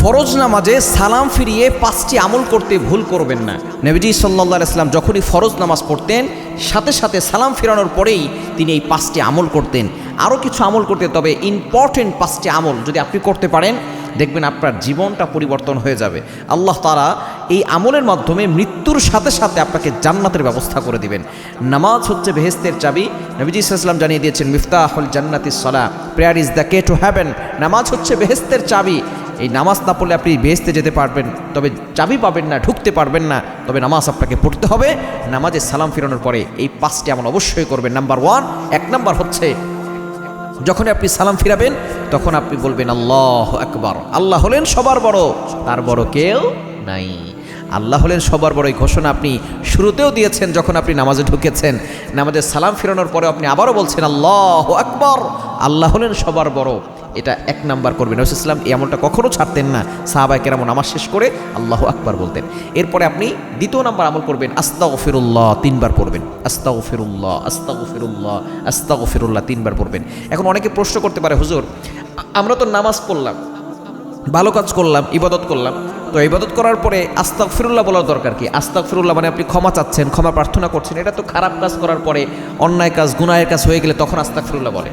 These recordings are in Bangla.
ফরজ নামাজে সালাম ফিরিয়ে পাঁচটি আমল করতে ভুল করবেন না। নবীজি সাল্লাহ ইসলাম যখনই ফরজ নামাজ পড়তেন, সাথে সাথে সালাম ফিরানোর পরেই তিনি এই পাঁচটি আমল করতেন। আরও কিছু আমল করতে, তবে ইম্পর্টেন্ট পাঁচটি আমল যদি আপনি করতে পারেন, দেখবেন আপনার জীবনটা পরিবর্তন হয়ে যাবে। আল্লাহ তারা এই আমলের মাধ্যমে মৃত্যুর সাথে সাথে আপনাকে জান্নাতের ব্যবস্থা করে দিবেন। নামাজ হচ্ছে বেহেস্তের চাবি। নবীজি ইসলাম জানিয়ে দিয়েছেন, মিফতাহুল জান্নাতি সলা। Prayer is the key to heaven নামাজ হচ্ছে বেহেস্তের চাবি। এই নামাজ না পড়লে আপনি বেহেস্তে যেতে পারবেন, তবে চাবি পাবেন না, ঢুকতে পারবেন না, তবে নামাজ আপনাকে পড়তে হবে। নামাজে সালাম ফিরানোর পরে এই পাঁচটি আমল অবশ্যই করবেন। নাম্বার ওয়ান, এক নাম্বার হচ্ছে, যখন আপনি সালাম ফিরাবেন, তখন আপনি বলবেন, আল্লাহ একবার আল্লাহ হলেন সবার বড়, তার বড় কেউ নাই। আল্লাহ হলেন সবার বড়, এই ঘোষণা আপনি শুরুতেও দিয়েছেন যখন আপনি নামাজে ঢুকেছেন। নামাজে সালাম ফিরানোর পরে আপনি আবারও বলছেন, আল্লাহ আকবর। আল্লাহ হলেন সবার বড়। এটা এক নাম্বার করবেন ইসলাম এই আমলটা কখনও ছাড়তেন না। সাহাবাই কেরাম নামাজ শেষ করে আল্লাহ আকবার বলতেন। এরপরে আপনি দ্বিতীয় নাম্বার আমল করবেন আস্তা ফিরুল্লাহ তিনবার পড়বেন। আস্তা ফিরুল্লাহ আস্তা ফিরুল্লাহ আস্তা ফিরুল্লাহ তিনবার পড়বেন। এখন অনেকে প্রশ্ন করতে পারে, হুজুর আমরা তো নামাজ পড়লাম, ভালো কাজ করলাম, ইবাদত করলাম তো ইবাদত করার পরে আস্তাক ফিরুল্লাহ বলার দরকার কি? আস্তাক ফিরুল্লাহ মানে আপনি ক্ষমা চাচ্ছেন, ক্ষমা প্রার্থনা করছেন, এটা তো খারাপ কাজ করার পরে অন্যায় কাজ, গুনাহের কাজ হয়ে গেলে তখন আস্তাক ফিরুল্লাহ বলে।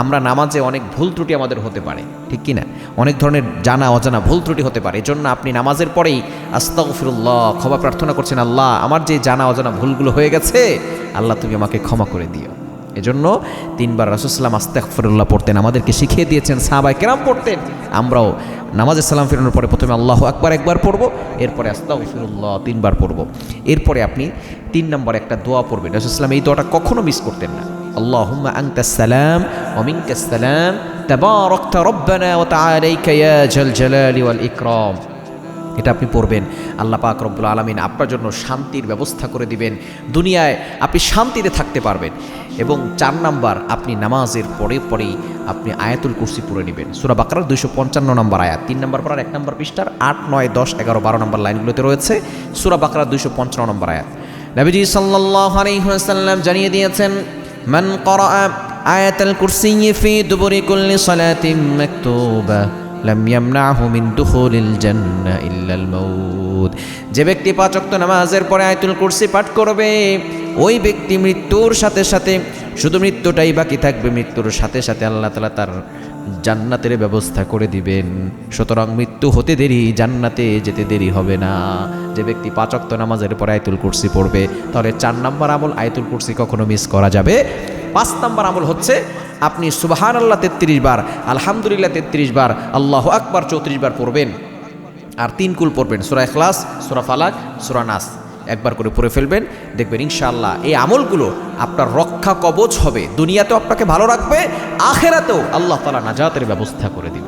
আমরা নামাজে অনেক ভুল ত্রুটি আমাদের হতে পারে, ঠিক কি না অনেক ধরনের জানা, অজানা ভুল ত্রুটি হতে পারে, এজন্য আপনি নামাজের পরেই আস্তাক ফিরুল্লাহ ক্ষমা প্রার্থনা করছেন, আল্লাহ, আমার যে জানা, অজানা ভুলগুলো হয়ে গেছে, আল্লাহ তুমি আমাকে ক্ষমা করে দিও। এজন্য তিনবার রসুলাম আস্তাকফিরুল্লাহ পড়তেন, আমাদেরকে শিখিয়ে দিয়েছেন সাহাবাই কেরাম পড়তেন। আমরাও নামাজের সালাম ফিরানোর পরে প্রথমে আল্লাহ আকবার একবার পড়ব, এরপরে আস্তাগফিরুল্লাহ তিনবার পড়ব। এরপরে আপনি তিন নম্বর একটা দোয়া পড়বেন। রসুলাম এই দোয়াটা কখনো মিস করতেন না। তাবারাকতা রব্বানা ওয়া তাআলাইকা ইয়া জাল জালালি ওয়াল ইকরাম। এটা আপনি পড়বেন। আল্লাহ পাক রব্বুল আলমিন আপনার জন্য শান্তির ব্যবস্থা করে দিবেন। দুনিয়ায় আপনি শান্তিতে থাকতে পারবেন এবং চার নাম্বার আপনি নামাজের পরে পরেই আপনি আয়াতুল কুরসি পড়ে নেবেন। সুরা বাকার দুইশো পঞ্চান্ন নম্বর আয়াত। তিন নম্বর পড়ার এক নম্বর পৃষ্ঠার আট, নয়, দশ, এগারো, বারো নম্বর লাইনগুলোতে রয়েছে। সুরা বাকরার দুইশো পঞ্চান্ন নম্বর আয়াত। নবীজি ওয়াসাল্লাম জানিয়ে দিয়েছেন, মান করা আয়াতুল কুরসি ফি দুবুরি কুল্লি সালাতিন মাকতুবা। লাম ইয়ামনাহু মিন দুখুলিল জান্নাহ ইল্লাল মাউত। যে ব্যক্তি পাঁচ ওয়াক্ত নামাজের পরে আয়াতুল কুরসি পাঠ করবে, ওই ব্যক্তি মৃত্যুর সাথে সাথে, শুধু মৃত্যুটাই বাকি থাকবে, মৃত্যুর সাথে সাথে আল্লাহ তাআলা তার জান্নাতের ব্যবস্থা করে দিবেন। সুতরাং মৃত্যু হতে দেরি, জান্নাতে যেতে দেরি হবে না। যে ব্যক্তি পাঁচ ওয়াক্ত নামাজের পরে আয়াতুল কুরসি পড়বে, তাহলে চার নম্বর আমল আয়াতুল কুরসি কখনো মিস করা যাবে পাঁচ নম্বর আমল হচ্ছে, আপনি সুবাহান আল্লাহ তেত্রিশ বার, আলহামদুলিল্লাহ তেত্রিশ বার, আল্লাহ আকবার চৌত্রিশ বার পড়বেন। আর তিন কুল পড়বেন, সুরা এখলাস সুরা ফালাক, সুরা নাস। একবার করে পড়ে ফেলবেন, দেখবেন ইনশাআল্লাহ এই আমলগুলো আপনার রক্ষা কবচ হবে। দুনিয়াতেও আপনাকে ভালো রাখবে, আখেরাতেও আল্লাহ তালা নাজাতের ব্যবস্থা করে দিবেন